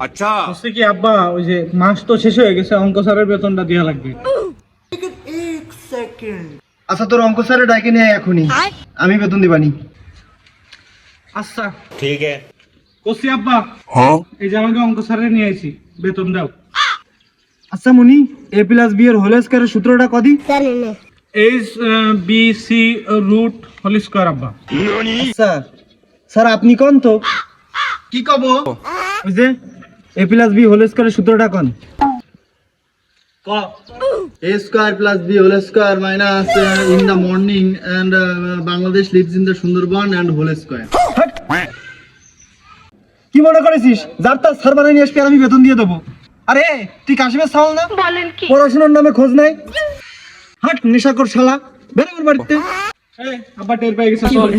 আচ্ছা। আচ্ছা, আমি বেতন দিবানি। আচ্ছা। ঠিক আছে। আব্বা। হ্যাঁ? এই যে আমাকে অঙ্ক স্যারের নিয়ে আইছি বেতন দাও। আচ্ছা মুনি এ প্লাস বি এর হোল সূত্রটা কদি H B C root whole square আব্বা। স্যার স্যার আপনি কোন তো? কি কব? ওই যে এ প্লাস বি হোল স্কয়ারের সূত্রটা কোন? ক। A square plus B whole square minus uh, in the morning and uh, Bangladesh lives in the Sundarban and whole square. কি মনে করেছিস? যার তার স্যার বানিয়ে নিয়ে আসবি আর আমি বেতন দিয়ে দেবো। আরে তুই কাশিমের সাল না? পড়াশোনার নামে খোঁজ নাই? হাট নেশাকর শালা। বেরো আমার বাড়িতে। এই, আব্বা টের পেয়ে গেছে চল।